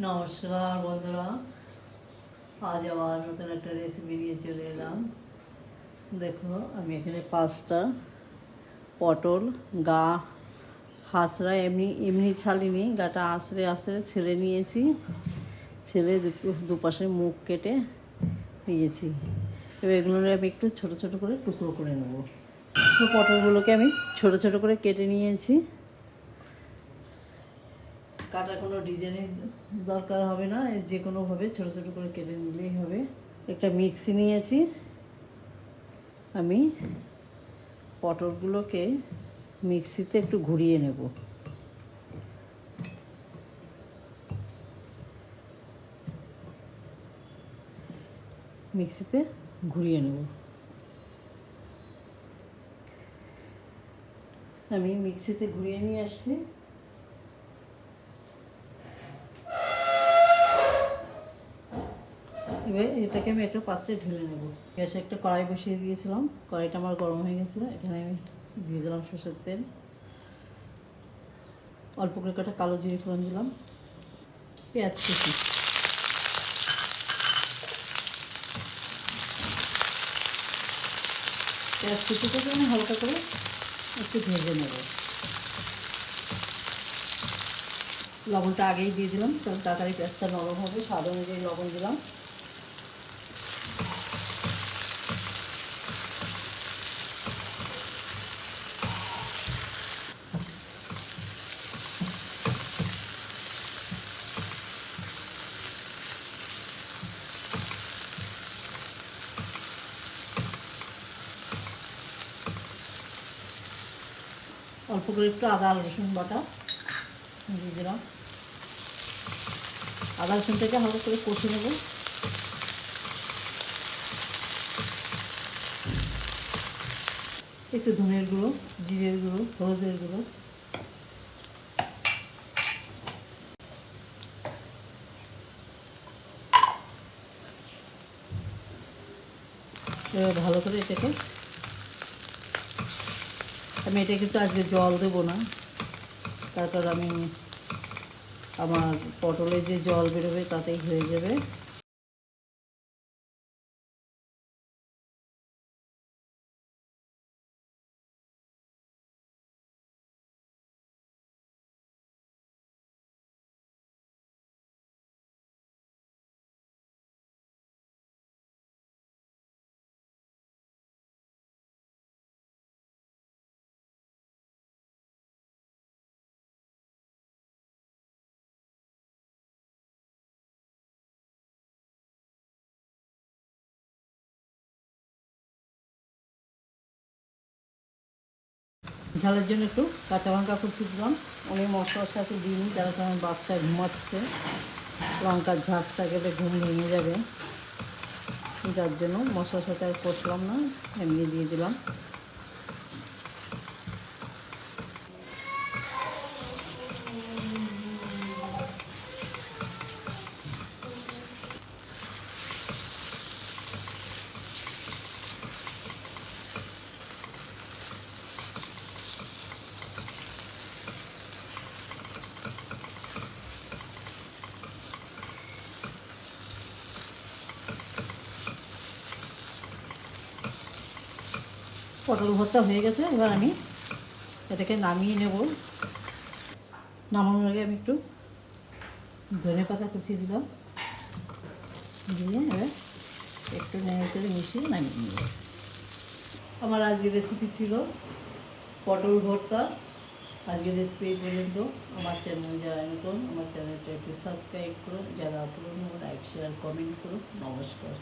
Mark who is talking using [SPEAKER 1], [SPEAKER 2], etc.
[SPEAKER 1] নমস্কার বন্ধুরা। আজ আবার নতুন একটা রেসিপি নিয়ে চলে এলাম। দেখো, আমি এখানে পাঁচটা পটল, গা, হাঁসরা এমনি এমনি ছালিনি গাটা আঁচড়ে আঁচড়ে ছেলে নিয়েছি। ছেলে দুপাশে মুখ কেটে নিয়েছি। এবার এগুলো আমি একটু ছোট ছোট করে টুকরো করে নেব। পটলগুলোকে আমি ছোট ছোট করে কেটে নিয়েছি। কাটার কোনো ডিজাইনের দরকার হবে না যে কোনোভাবে ছোটো ছোটো করে কেটে নিলেই হবে। একটা মিক্সি নিয়েছি। আমি পটলগুলোকে মিক্সিতে একটু ঘুরিয়ে নেব। মিক্সিতে ঘুরিয়ে নেব। আমি মিক্সিতে ঘুরিয়ে নিয়ে আসছি। এবার এটাকে আমি একটা পাত্রে ঢেলে নেব। গ্যাসে একটা কড়াই বসিয়ে দিয়েছিলাম, কড়াইটা আমার গরম হয়ে গেছিল, এখানে আমি দিয়ে দিলাম সর্ষের তেল। অল্প করে কটা কালো জিরে ফোড়ন দিলাম। পেঁয়াজ কুচি। পেঁয়াজ কুচিটাকে আমি হালকা করে একটু ভেজে নেব। লবণটা আগেই দিয়ে দিলাম কারণ তাড়াতাড়ি পেঁয়াজটা নরম হবে, স্বাদ অনুযায়ী লবণ দিলাম। অল্প করে একটু আদা, রসুন বাটা দিয়ে দিলাম। আদা, রসুনটাকে হালকা করে কষে নেব। একটু ধনের গুঁড়ো, জিরের গুঁড়ো, হলুদের গুঁড়ো। এবার ভালো করে এটাকে আমি এটা কিন্তু আজকে জল দেবো না। তারপর আমি আমার পটলে যে জল বেরোবে তাতেই হয়ে যাবে। ঝালের জন্য একটু কাঁচা লঙ্কা কুচি দিলাম অনেক মশলার সাথে দিইনি যারা তখন বাচ্চা ঘুমাচ্ছে। লঙ্কার ঝাঁসটা গেলে ঘুম ভেঙে যাবে। যার জন্য মশলার সাথে আর করলাম না, এমনি দিয়ে দিলাম। পটল ভর্তা হয়ে গেছে, এবার আমি এটাকে নামিয়ে নেব। নামানোর আগে আমি একটু ধনে পাতা কুচিয়ে দিলাম। দিয়ে এবার একটু নেড়ে চেড়ে মিশিয়ে নামিয়ে নেব। আমার আজকের রেসিপি ছিল পটল ভর্তা। আজকের রেসিপি এই পর্যন্ত। আমার চ্যানেল যারা নতুন, আমার চ্যানেলটা একটু সাবস্ক্রাইব করুন। যারা পুরনো লাইক শেয়ার কমেন্ট করুন। নমস্কার।